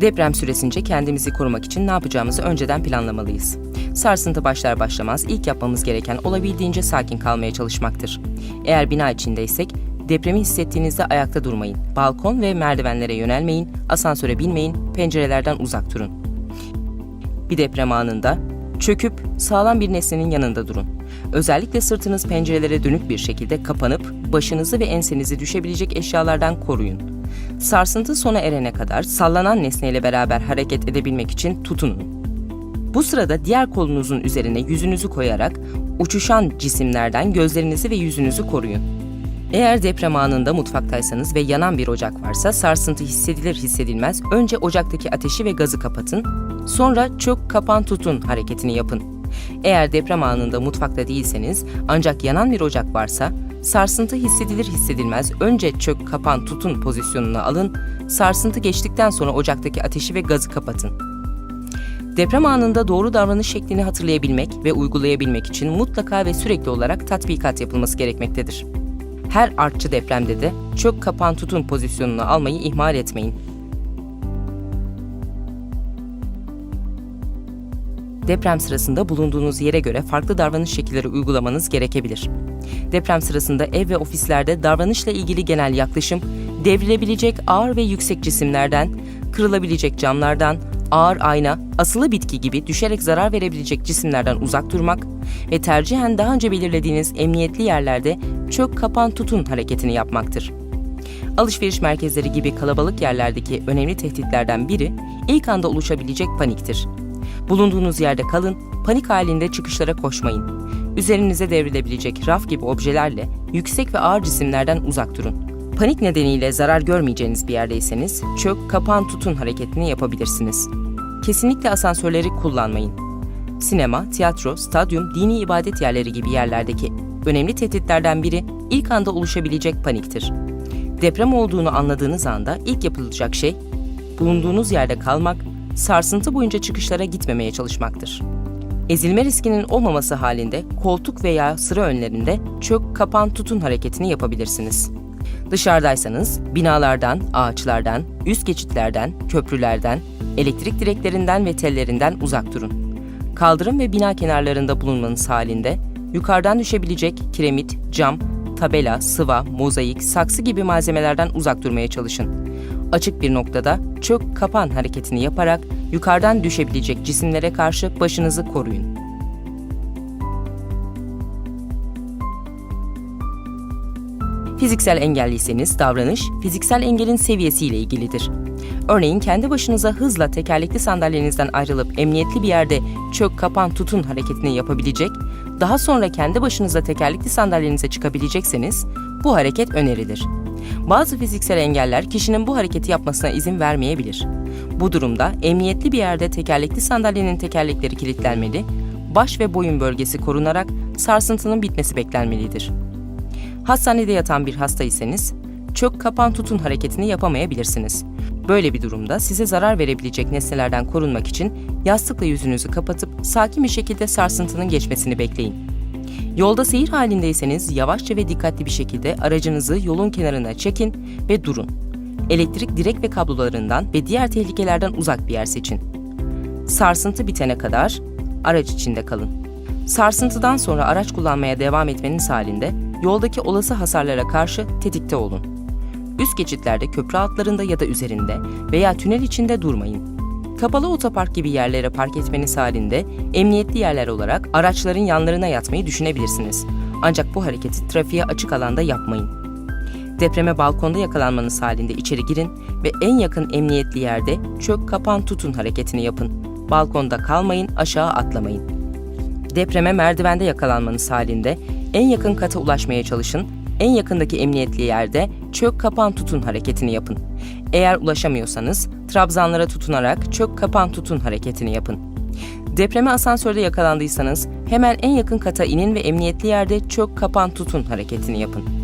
Deprem süresince kendimizi korumak için ne yapacağımızı önceden planlamalıyız. Sarsıntı başlar başlamaz ilk yapmamız gereken olabildiğince sakin kalmaya çalışmaktır. Eğer bina içindeysek depremi hissettiğinizde ayakta durmayın. Balkon ve merdivenlere yönelmeyin, asansöre binmeyin, pencerelerden uzak durun. Bir deprem anında çöküp sağlam bir nesnenin yanında durun. Özellikle sırtınız pencerelere dönük bir şekilde kapanıp başınızı ve ensenizi düşebilecek eşyalardan koruyun. Sarsıntı sona erene kadar sallanan nesneyle beraber hareket edebilmek için tutunun. Bu sırada diğer kolunuzun üzerine yüzünüzü koyarak uçuşan cisimlerden gözlerinizi ve yüzünüzü koruyun. Eğer deprem anında mutfaktaysanız ve yanan bir ocak varsa sarsıntı hissedilir hissedilmez önce ocaktaki ateşi ve gazı kapatın, sonra çök kapan tutun hareketini yapın. Eğer deprem anında mutfakta değilseniz ancak yanan bir ocak varsa sarsıntı hissedilir hissedilmez önce çök kapan tutun pozisyonuna alın, sarsıntı geçtikten sonra ocaktaki ateşi ve gazı kapatın. Deprem anında doğru davranış şeklini hatırlayabilmek ve uygulayabilmek için mutlaka ve sürekli olarak tatbikat yapılması gerekmektedir. Her artçı depremde de çök kapan tutun pozisyonunu almayı ihmal etmeyin. Deprem sırasında bulunduğunuz yere göre farklı davranış şekilleri uygulamanız gerekebilir. Deprem sırasında ev ve ofislerde davranışla ilgili genel yaklaşım, devrilebilecek ağır ve yüksek cisimlerden, kırılabilecek camlardan, ağır ayna, asılı bitki gibi düşerek zarar verebilecek cisimlerden uzak durmak ve tercihen daha önce belirlediğiniz emniyetli yerlerde çök kapan tutun hareketini yapmaktır. Alışveriş merkezleri gibi kalabalık yerlerdeki önemli tehditlerden biri ilk anda oluşabilecek paniktir. Bulunduğunuz yerde kalın, panik halinde çıkışlara koşmayın. Üzerinize devrilebilecek raf gibi objelerle yüksek ve ağır cisimlerden uzak durun. Panik nedeniyle zarar görmeyeceğiniz bir yerdeyseniz çök, kapan, tutun hareketini yapabilirsiniz. Kesinlikle asansörleri kullanmayın. Sinema, tiyatro, stadyum, dini ibadet yerleri gibi yerlerdeki önemli tehditlerden biri ilk anda oluşabilecek paniktir. Deprem olduğunu anladığınız anda ilk yapılacak şey bulunduğunuz yerde kalmak, sarsıntı boyunca çıkışlara gitmemeye çalışmaktır. Ezilme riskinin olmaması halinde koltuk veya sıra önlerinde çök, kapan, tutun hareketini yapabilirsiniz. Dışarıdaysanız binalardan, ağaçlardan, üst geçitlerden, köprülerden, elektrik direklerinden ve tellerinden uzak durun. Kaldırım ve bina kenarlarında bulunmanız halinde yukarıdan düşebilecek kiremit, cam, tabela, sıva, mozaik, saksı gibi malzemelerden uzak durmaya çalışın. Açık bir noktada çök kapan hareketini yaparak yukarıdan düşebilecek cisimlere karşı başınızı koruyun. Fiziksel engelliyseniz davranış, fiziksel engelin seviyesiyle ilgilidir. Örneğin kendi başınıza hızla tekerlekli sandalyenizden ayrılıp emniyetli bir yerde çök kapan tutun hareketini yapabilecek, daha sonra kendi başınıza tekerlekli sandalyenize çıkabilecekseniz bu hareket önerilir. Bazı fiziksel engeller kişinin bu hareketi yapmasına izin vermeyebilir. Bu durumda emniyetli bir yerde tekerlekli sandalyenin tekerlekleri kilitlenmeli, baş ve boyun bölgesi korunarak sarsıntının bitmesi beklenmelidir. Hastanede yatan bir hastaysanız çök kapan tutun hareketini yapamayabilirsiniz. Böyle bir durumda size zarar verebilecek nesnelerden korunmak için yastıkla yüzünüzü kapatıp sakin bir şekilde sarsıntının geçmesini bekleyin. Yolda seyir halindeyseniz yavaşça ve dikkatli bir şekilde aracınızı yolun kenarına çekin ve durun. Elektrik direk ve kablolarından ve diğer tehlikelerden uzak bir yer seçin. Sarsıntı bitene kadar araç içinde kalın. Sarsıntıdan sonra araç kullanmaya devam etmeniz halinde yoldaki olası hasarlara karşı tetikte olun. Üst geçitlerde köprü altlarında ya da üzerinde veya tünel içinde durmayın. Kapalı otopark gibi yerlere park etmeniz halinde emniyetli yerler olarak araçların yanlarına yatmayı düşünebilirsiniz. Ancak bu hareketi trafiğe açık alanda yapmayın. Depreme balkonda yakalanmanız halinde içeri girin ve en yakın emniyetli yerde çök kapan tutun hareketini yapın. Balkonda kalmayın, aşağı atlamayın. Depreme merdivende yakalanmanız halinde en yakın kata ulaşmaya çalışın. En yakındaki emniyetli yerde çök kapan tutun hareketini yapın. Eğer ulaşamıyorsanız trabzanlara tutunarak çök kapan tutun hareketini yapın. Depreme asansörde yakalandıysanız hemen en yakın kata inin ve emniyetli yerde çök kapan tutun hareketini yapın.